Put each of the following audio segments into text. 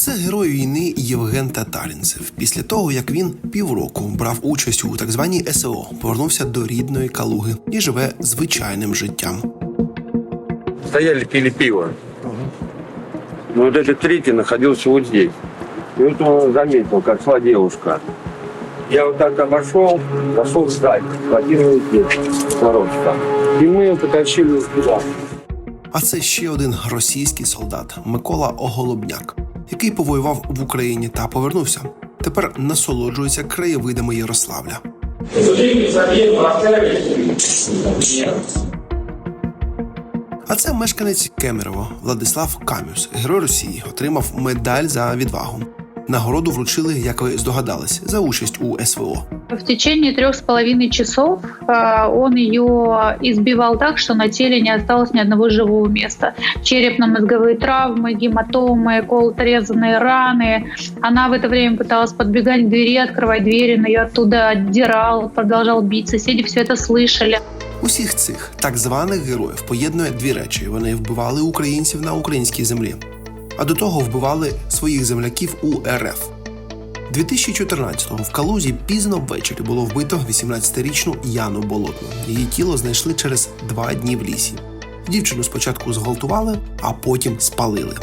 Це герой війни Євген Татарінцев. Після того, як він півроку брав участь у так званій СО, повернувся до рідної Калуги і живе звичайним життям. Стояли, пили пиво. Ну, вот этот третий находился вот здесь. И вот он заметил, как шла девушка. Я вот так обошел, зашел встать, здесь, народ. И мы ее потащили туда. А це ще один російський солдат Микола Оголобняк, який повоював в Україні та повернувся. Тепер насолоджується краєвидами Ярославля. А це мешканець Кемерово Владислав Камюс, герой Росії, отримав медаль за відвагу. Нагороду вручили, як ви здогадались, за участь у СВО. В течение трех с половиной часов э, он ее избивал так, что на теле не осталось ни одного живого места. Черепно-мозговые травмы, гематомы, колото-резанные раны. Она в это время пыталась подбегать к двери, открывать двери, но ее оттуда отдирал, продолжал бить. Соседи все это слышали. Усіх цих так званих героїв поєднує дві речі: вони вбивали українців на українській землі, а до того вбивали своїх земляків у РФ. 2014-го в Калузі пізно ввечері було вбито 18-річну Яну Болотну. Її тіло знайшли через два дні в лісі. Дівчину спочатку зґвалтували, а потім спалили.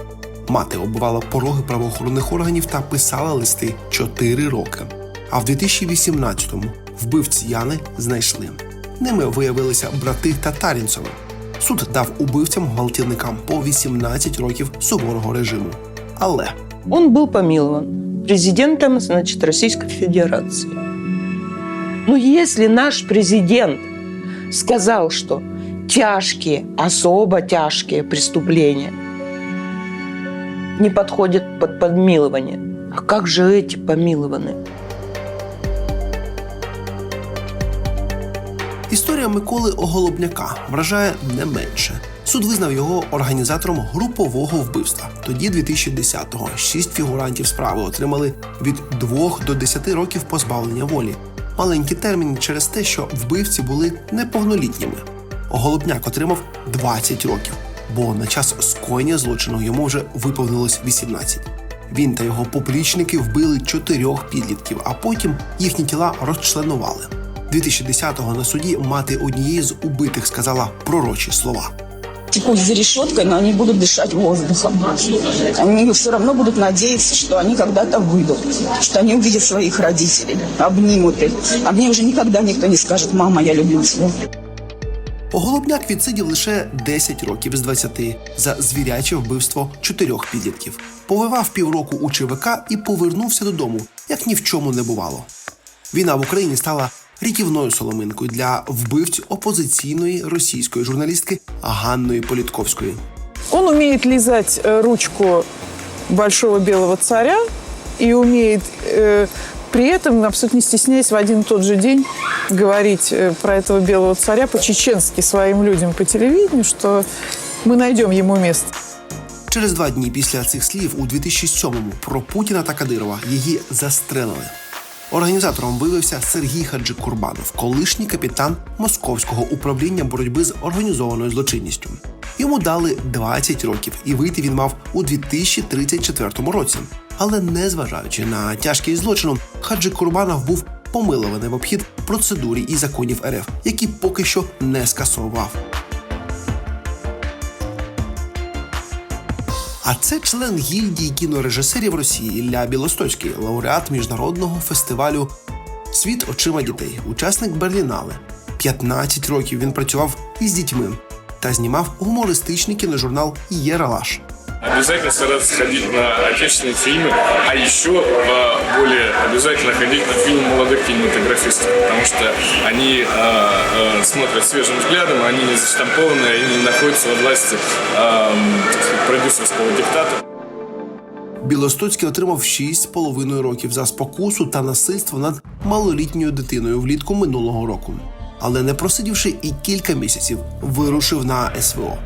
Мати оббивала пороги правоохоронних органів та писала листи 4 роки. А в 2018-му вбивці Яни знайшли. Ними виявилися брати Татарінцеви. Суд дав убивцям гвалтівникам по 18 років суворого режиму. Але Он был помилован президентом, значит, Российской Федерации. Но если наш президент сказал, что тяжкие, особо тяжкие преступления не подходят под помилование, а как же эти помилованные? Історія Миколи Оголобняка вражає не менше. Суд визнав його організатором групового вбивства. Тоді, 2010-го, шість фігурантів справи отримали від 2 до 10 років позбавлення волі. Маленький термін через те, що вбивці були неповнолітніми. Оголобняк отримав 20 років, бо на час скоєння злочину йому вже виповнилось 18. Він та його поплічники вбили чотирьох підлітків, а потім їхні тіла розчленували. 2010-го на суді мати однієї з убитих сказала пророчі слова. текут за решеткой, но они будут дышать воздухом. Они все равно будут надеяться, что они когда-то выйдут, что они увидят своих родителей, обнимут их. А мне уже никогда никто не скажет, мама, я люблю тебя. Оголобняк відсидів лише 10 років з 20 за звіряче вбивство чотирьох підлітків. Повивав півроку у ЧВК і повернувся додому, як ні в чому не бувало. Війна в Україні стала рятівною соломинкою для вбивць опозиційної російської журналістки Ганної Політковської. Он умеет лизать э, ручку большого белого царя и умеет э, при этом, абсолютно не стесняясь, в один и тот же день говорить э, про этого белого царя по-чеченски своим людям по телевидению, что мы найдем ему место. Через два дні після цих слів у 2007-му про Путіна та Кадирова її застрелили. Організатором виявився Сергій Хаджикурбанов, колишній капітан Московського управління боротьби з організованою злочинністю. Йому дали 20 років, і вийти він мав у 2034 році. Але незважаючи на тяжкість злочину, Хаджи Курбанов був помилований в обхід процедурі і законів РФ, які поки що не скасовував. А це член гільдії кінорежисерів Росії Ілля Білостоцький, лауреат міжнародного фестивалю Світ очима дітей, учасник Берлінале. 15 років він працював із дітьми та знімав гумористичний кіножурнал Єралаш. Обязательно стараться ходить на отечественные фильмы, а еще а, более обязательно ходить на фильмы молодых кинематографистов, потому что они а, а, смотрят свежим взглядом, они не заштампованы, они не находятся во власти а, м, так сказать, продюсерского диктата. Білостоцький отримав 6,5 років за спокусу та насильство над малолітньою дитиною влітку минулого року. Але не просидівши і кілька місяців, вирушив на СВО.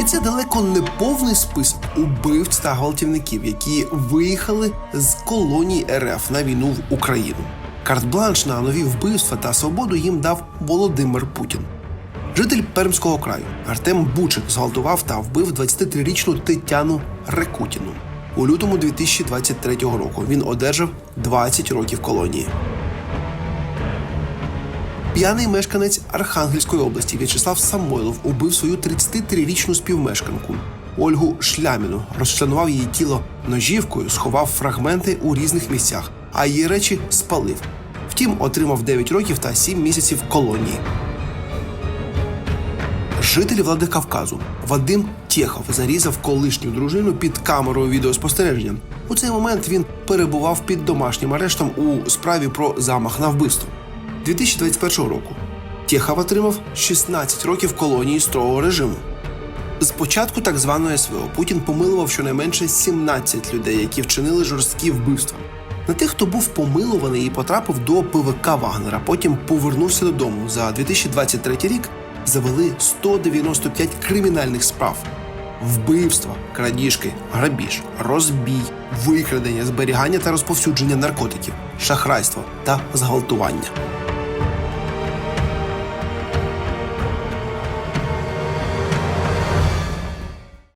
І це далеко не повний список убивць та гвалтівників, які виїхали з колоній РФ на війну в Україну. Карт-бланш на нові вбивства та свободу їм дав Володимир Путін. Житель Пермського краю Артем Бучик зґвалтував та вбив 23-річну Тетяну Рекутіну. У лютому 2023 року він одержав 20 років колонії. П'яний мешканець Архангельської області В'ячеслав Самойлов убив свою 33-річну співмешканку Ольгу Шляміну, розчленував її тіло ножівкою, сховав фрагменти у різних місцях, а її речі спалив. Втім, отримав 9 років та 7 місяців колонії. Житель Владикавказу Вадим Тєхов зарізав колишню дружину під камерою відеоспостереження. У цей момент він перебував під домашнім арештом у справі про замах на вбивство. 2021 року Тєхов отримав 16 років колонії строгого режиму. З початку так званої СВО Путін помилував щонайменше 17 людей, які вчинили жорсткі вбивства. На тих, хто був помилуваний і потрапив до ПВК Вагнера, потім повернувся додому. За 2023 рік завели 195 кримінальних справ: вбивства, крадіжки, грабіж, розбій, викрадення, зберігання та розповсюдження наркотиків, шахрайство та зґвалтування.